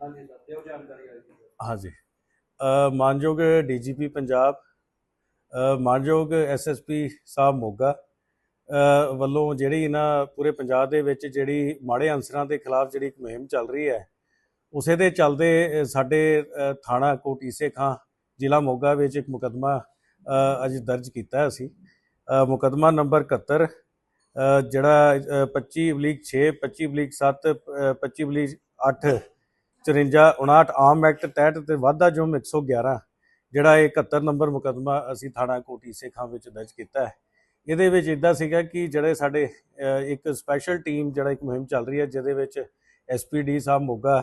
ਹਾਂਜੀ ਸਰ, ਦਿਓ ਜਾਣਕਾਰੀ ਹਾਂਜੀ। ਮਾਨਯੋਗ ਡੀਜੀਪੀ ਪੰਜਾਬ ਮਾਨਯੋਗ ਐਸਐਸਪੀ ਸਾਹਿਬ ਮੋਗਾ ਵੱਲੋਂ ਜਿਹੜੀ ਇਹਨਾਂ ਪੂਰੇ ਪੰਜਾਬ ਦੇ ਵਿੱਚ ਜਿਹੜੀ ਮਾੜੇ ਅੰਸਰਾਂ ਦੇ ਖਿਲਾਫ ਜਿਹੜੀ ਇੱਕ ਮੁਹਿੰਮ ਚੱਲ ਰਹੀ ਹੈ, ਉਸੇ ਦੇ ਚਲਦੇ ਸਾਡੇ ਥਾਣਾ ਕੋਟੀਸੇ ਖਾਂ, ਜ਼ਿਲ੍ਹਾ ਮੋਗਾ ਵਿੱਚ ਇੱਕ ਮੁਕਦਮਾ ਅੱਜ ਦਰਜ ਕੀਤਾ ਅਸੀਂ। ਮੁਕਦਮਾ ਨੰਬਰ 71 ਜਿਹੜਾ 25/6 25/7 25/8 54 59 ਆਮ ਐਕਟ ਤਹਿਤ ਤੇ ਵਾਧਾ ਜੁਰਮ 111 ਜਿਹੜਾ ਇਹ 71 ਨੰਬਰ ਮੁਕੱਦਮਾ ਅਸੀਂ ਥਾਣਾ ਕੋਟੀ ਸੇਖਾਂ ਵਿੱਚ ਦਰਜ ਕੀਤਾ ਹੈ। ਇਹਦੇ ਵਿੱਚ ਇਦਾਂ ਸੀਗਾ ਕਿ ਜਿਹੜੇ ਸਾਡੇ ਇੱਕ ਸਪੈਸ਼ਲ ਟੀਮ ਜਿਹੜਾ ਇੱਕ ਮੁਹਿੰਮ ਚੱਲ ਰਹੀ ਹੈ, ਜਿਹਦੇ ਵਿੱਚ ਐਸਪੀਡੀ ਸਾਹਿਬ, ਮੋਗਾ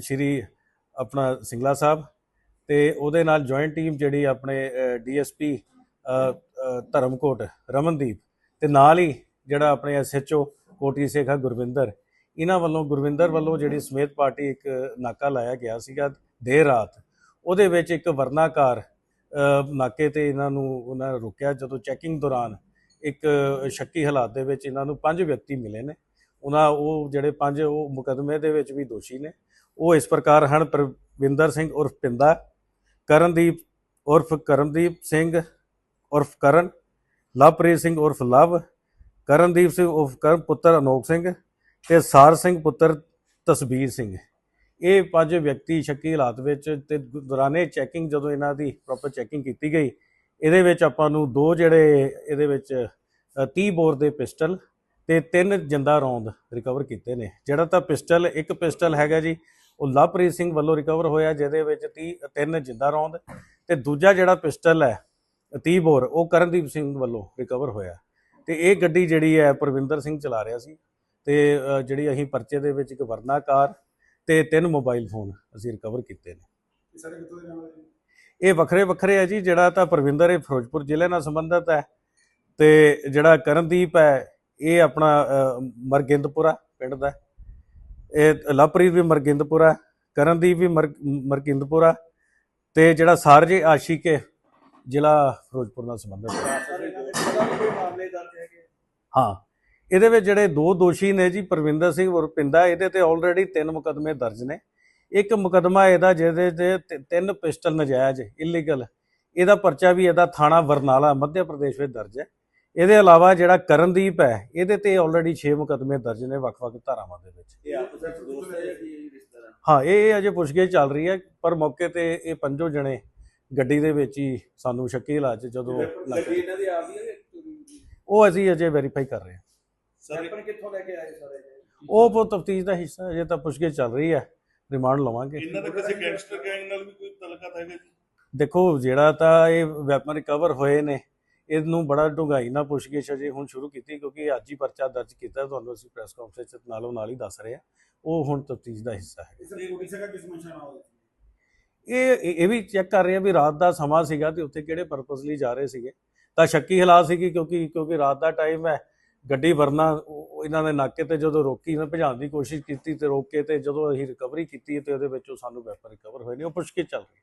ਸ਼੍ਰੀ ਆਪਣਾ ਸਿੰਗਲਾ ਸਾਹਿਬ ਤੇ ਉਹਦੇ ਨਾਲ ਜੁਆਇੰਟ ਟੀਮ ਜਿਹੜੀ ਆਪਣੇ ਡੀਐਸਪੀ ਧਰਮਕੋਟ ਰਮਨਦੀਪ ਤੇ ਨਾਲ ਹੀ ਜਿਹੜਾ ਆਪਣੇ ਐਸਐਚਓ ਕੋਟੀ ਸੇਖਾ ਗੁਰਵਿੰਦਰ ਇਹਨਾਂ ਵੱਲੋਂ ਗੁਰਵਿੰਦਰ ਵੱਲੋਂ ਜਿਹੜੀ ਸਮੇਤ ਪਾਰਟੀ ਇੱਕ ਨਾਕਾ ਲਾਇਆ ਗਿਆ ਸੀਗਾ ਦੇਰ ਰਾਤ, ਉਹਦੇ ਵਿੱਚ ਇੱਕ ਵਰਨਾਕਾਰ ਨਾਕੇ ਤੇ ਇਹਨਾਂ ਨੂੰ ਉਹਨਾਂ ਰੋਕਿਆ। ਜਦੋਂ ਚੈਕਿੰਗ ਦੌਰਾਨ ਇੱਕ ਸ਼ੱਕੀ ਹਾਲਾਤ ਦੇ ਵਿੱਚ ਇਹਨਾਂ ਨੂੰ ਪੰਜ ਵਿਅਕਤੀ ਮਿਲੇ ਨੇ। ਉਹਨਾਂ ਉਹ ਜਿਹੜੇ ਪੰਜ ਉਹ ਮੁਕਦਮੇ ਦੇ ਵਿੱਚ ਵੀ ਦੋਸ਼ੀ ਨੇ। ਉਹ ਇਸ ਪ੍ਰਕਾਰ ਹਨ, ਪ੍ਰਵਿੰਦਰ ਸਿੰਘ ਉਰਫ ਪਿੰਦਾ, ਕਰਨਦੀਪ ਉਰਫ ਕਰਮਦੀਪ ਸਿੰਘ ਉਰਫ ਕਰਨ, ਲਵਪ੍ਰੀਤ ਸਿੰਘ ਉਰਫ ਲਵ, ਕਰਨਦੀਪ ਸਿੰਘ ਉਰਫ ਕਰਮ ਪੁੱਤਰ ਅਨੋਖ ਸਿੰਘ ਤੇ ਸਾਰ ਸਿੰਘ ਪੁੱਤਰ ਤਸਬੀਰ ਸਿੰਘ। ਇਹ ਪੰਜ ਵਿਅਕਤੀ ਸ਼ੱਕੀ ਹਾਲਾਤ ਵਿੱਚ ਤੇ ਦੌਰਾਨੇ ਚੈਕਿੰਗ ਜਦੋਂ ਇਹਨਾਂ ਦੀ ਪ੍ਰੋਪਰ ਚੈਕਿੰਗ ਕੀਤੀ ਗਈ ਇਹਦੇ ਵਿੱਚ ਆਪਾਂ ਨੂੰ ਦੋ ਜਿਹੜੇ ਇਹਦੇ ਵਿੱਚ ਅ, 30 ਬੋਰ ਦੇ ਪਿਸਟਲ ਤੇ ਤਿੰਨ ਜਿੰਦਾ ਰੌਂਦ ਰਿਕਵਰ ਕੀਤੇ ਨੇ। ਜਿਹੜਾ ਤਾਂ ਪਿਸਟਲ ਇੱਕ ਪਿਸਟਲ ਹੈਗਾ ਜੀ ਉਹ ਲਵਪ੍ਰੀਤ ਸਿੰਘ ਵੱਲੋਂ ਰਿਕਵਰ ਹੋਇਆ ਜਿਹਦੇ ਵਿੱਚ 30 ਤਿੰਨ ਜਿੰਦਾ ਰੌਂਦ ਤੇ ਦੂਜਾ ਜਿਹੜਾ ਪਿਸਟਲ ਹੈ 30 ਬੋਰ ਉਹ ਕਰਨਦੀਪ ਸਿੰਘ ਵੱਲੋਂ ਰਿਕਵਰ ਹੋਇਆ। ਤੇ ਇਹ ਗੱਡੀ ਜਿਹੜੀ ਹੈ ਪਰਵਿੰਦਰ ਸਿੰਘ ਚਲਾ ਰਿਹਾ ਸੀ। ਤੇ ਜਿਹੜੀ ਅਸੀਂ ਪਰਚੇ ਦੇ ਵਿੱਚ ਇੱਕ ਵਰਨਾਕਾਰ ਤੇ ਤਿੰਨ ਮੋਬਾਈਲ ਫੋਨ ਅਸੀਂ ਰਿਕਵਰ ਕੀਤੇ ਨੇ ਇਹ ਸਾਰੇ ਕਿੱਥੋਂ ਦੇ ਰਹਿਣ ਵਾਲੇ ਜੀ? ਇਹ ਵੱਖਰੇ ਵੱਖਰੇ ਹੈ ਜੀ ਜਿਹੜਾ ਤਾਂ ਪ੍ਰਵਿੰਦਰ ਇਹ ਫਿਰੋਜ਼ਪੁਰ ਜ਼ਿਲ੍ਹੇ ਨਾਲ ਸੰਬੰਧਿਤ ਹੈ ਤੇ ਜਿਹੜਾ ਕਰਨਦੀਪ ਹੈ ਇਹ ਆਪਣਾ ਮਰਗਿੰਦਪੁਰਾ ਪਿੰਡ ਦਾ। ਇਹ ਲਵਪ੍ਰੀਤ ਵੀ ਮਰਗਿੰਦਪੁਰਾ ਕਰਨਦੀਪ ਵੀ ਮਰ- ਮਰਗਿੰਦਪੁਰਾ ਤੇ ਜਿਹੜਾ ਸਾਰਜੇ ਆਸ਼ਿਕੇ ਜ਼ਿਲ੍ਹਾ ਫਿਰੋਜ਼ਪੁਰ ਨਾਲ ਸੰਬੰਧਿਤ ਹੈ ਹਾਂ ਇਹਦੇ ਵਿੱਚ ਜਿਹੜੇ ਦੋ ਦੋਸ਼ੀ ਨੇ ਜੀ ਪ੍ਰਵਿੰਦਰ ਸਿੰਘ ਪਿੰਦਾ ਇਹਦੇ ਤੇ ਆਲਰੇਡੀ ਤਿੰਨ ਮੁਕਦਮੇ ਦਰਜ ਨੇ। ਇੱਕ ਮੁਕਦਮਾ ਇਹਦਾ ਜਿਹਦੇ ਤੇ ਤਿੰਨ ਪਿਸਟਲ ਨਜਾਇਜ਼ ਇਲੀਗਲ ਇਹਦਾ ਪਰਚਾ ਵੀ ਇਹਦਾ ਥਾਣਾ ਬਰਨਾਲਾ ਮੱਧ ਪ੍ਰਦੇਸ਼ ਵਿੱਚ ਦਰਜ ਹੈ। ਇਹਦੇ ਇਲਾਵਾ ਜਿਹੜਾ ਕਰਨਦੀਪ ਹੈ ਇਹਦੇ ਤੇ ਆਲਰੇਡੀ 6 ਮੁਕਦਮੇ ਦਰਜ ਨੇ ਵੱਖ-ਵੱਖ ਧਾਰਾਵਾਂ ਦੇ ਵਿੱਚ। ਇਹ ਆਪਸ ਵਿੱਚ ਦੋਸਤ ਹੈ ਜਾਂ ਕੀ ਰਿਸ਼ਤੇਦਾਰ ਹਾਂ ਇਹ ਅਜੇ ਪੁੱਛਗਿੱਛ ਚੱਲ ਰਹੀ ਹੈ ਪਰ ਮੌਕੇ ਤੇ ਇਹ ਪੰਜੋ ਜਣੇ ਗੱਡੀ ਦੇ ਵਿੱਚ ਹੀ ਸਾਨੂੰ ਸ਼ੱਕੀ ਹਾਲਾਤ ਜਦੋਂ ਗੱਡੀ ਲੱਗੇ ਇਹਨਾਂ ਦੀ ਆਪਦੀ ਹੈ ਜਾਂ ਚੋਰੀ ਦੀ? ਉਹ ਅਸੀਂ ਅਜੇ ਵੈਰੀਫਾਈ ਕਰ ਰਹੇ ਹਾਂ। ਸੈਂਪਲ ਕਿੱਥੋਂ ਲੈ ਕੇ ਆਏ ਸਾਰੇ? ਉਹ ਬਹੁਤ ਤਫਤੀਸ਼ ਦਾ ਹਿੱਸਾ ਹੈ, ਅਜੇ ਤਾਂ ਪੁੱਛਗਿੱਛ ਚੱਲ ਰਹੀ ਹੈ। ਰਿਮਾਂਡ ਲਵਾਂਗੇ। ਇਹਨਾਂ ਦਾ ਕਿਸੇ ਗੈਂਗਸਟਰ ਗੈਂਗ ਨਾਲ ਵੀ ਕੋਈ ਤਲਕਤ ਹੈਗਾ ਜੀ? ਦੇਖੋ ਜਿਹੜਾ ਤਾਂ ਇਹ ਵੈਪਨ ਰਿਕਵਰ ਹੋਏ ਨੇ ਇਹਨੂੰ ਬੜਾ ਡੂੰਘਾਈ ਨਾਲ ਪੁੱਛਗਿੱਛ ਅਜੇ ਹੁਣ ਸ਼ੁਰੂ ਕੀਤੀ ਕਿਉਂਕਿ ਅੱਜ ਹੀ ਪਰਚਾ ਦਰਜ ਕੀਤਾ ਤੁਹਾਨੂੰ ਅਸੀਂ ਪ੍ਰੈਸ ਕਾਨਫਰੰਸ ਚ ਨਾਲੋਂ ਨਾਲ ਹੀ ਦੱਸ ਰਹੇ ਹਾਂ। ਉਹ ਹੁਣ ਤਫਤੀਸ਼ ਦਾ ਹਿੱਸਾ ਹੈ। ਇਸ ਕਿਸ ਮਨਸ਼ਾ ਨਾਲ ਇਹ ਇਹ ਵੀ ਚੈੱਕ ਕਰ ਰਹੇ ਹਾਂ ਵੀ ਰਾਤ ਦਾ ਸਮਾਂ ਸੀਗਾ ਤੇ ਉੱਥੇ ਕਿਹੜੇ ਪਰਪਸ ਲਈ ਜਾ ਰਹੇ ਸੀਗੇ। ਤਾਂ ਸ਼ੱਕੀ ਹਾਲਾਤ ਸੀਗੀ ਕਿਉਂਕਿ ਕਿਉਂਕਿ ਰਾਤ ਦਾ ਟਾਈਮ ਹੈ। ਗੱਡੀ ਵਰਨਾ ਇਹਨਾਂ ਨੇ ਨਾਕੇ ਤੇ ਜਦੋਂ ਰੋਕੀ ਨਾ ਭਜਾਉਣ ਦੀ ਕੋਸ਼ਿਸ਼ ਕੀਤੀ ਤੇ ਰੋਕ ਕੇ ਤੇ ਜਦੋਂ ਅਸੀਂ ਰਿਕਵਰੀ ਕੀਤੀ ਤੇ ਉਹਦੇ ਵਿੱਚੋਂ ਸਾਨੂੰ ਵੈਪਨ ਰਿਕਵਰ ਹੋਏ ਨੇ, ਉਹ ਪੁੱਛ ਕੇ ਚੱਲ ਰਹੀ